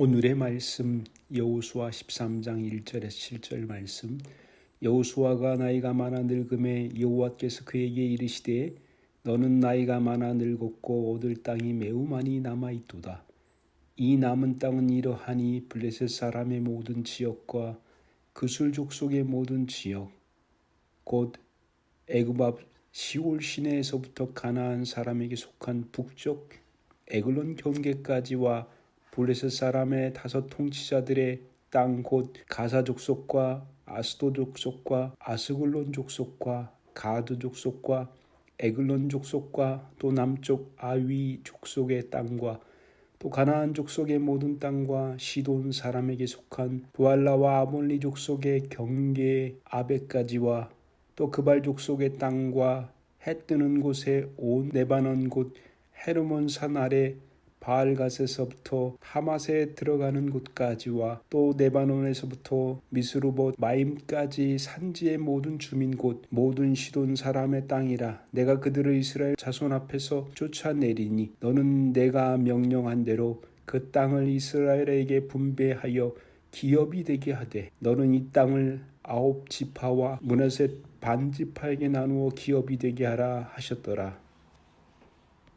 오늘의 말씀 여호수아 13장 1절에서 7절 말씀. 여호수아가 나이가 많아 늙음에 여호와께서 그에게 이르시되 너는 나이가 많아 늙었고 얻을 땅이 매우 많이 남아 있도다. 이 남은 땅은 이러하니 블레셋 사람의 모든 지역과 그술 족 속의 모든 지역 곧 애굽 앞 시올 시내에서부터 가나안 사람에게 속한 북쪽 에글론 경계까지와 블레셋 사람의 다섯 통치자들의 땅 곧 가사 족속과 아스도 족속과 아스글론 족속과 가드 족속과 에글론 족속과 또 남쪽 아위 족속의 땅과 또 가나안 족속의 모든 땅과 시돈 사람에게 속한 부알라와 아몰리 족속의 경계 아베까지와 또 그발 족속의 땅과 해 뜨는 곳에 온 네바논 곧 헤르몬 산 아래 바알갓에서부터 하맛에 들어가는 곳까지와 또 네바논에서부터 미스루봇 마임까지 산지의 모든 주민 곧 모든 시돈 사람의 땅이라 내가 그들을 이스라엘 자손 앞에서 쫓아내리니 너는 내가 명령한 대로 그 땅을 이스라엘에게 분배하여 기업이 되게 하되 너는 이 땅을 아홉 지파와 문하셋 반 지파에게 나누어 기업이 되게 하라 하셨더라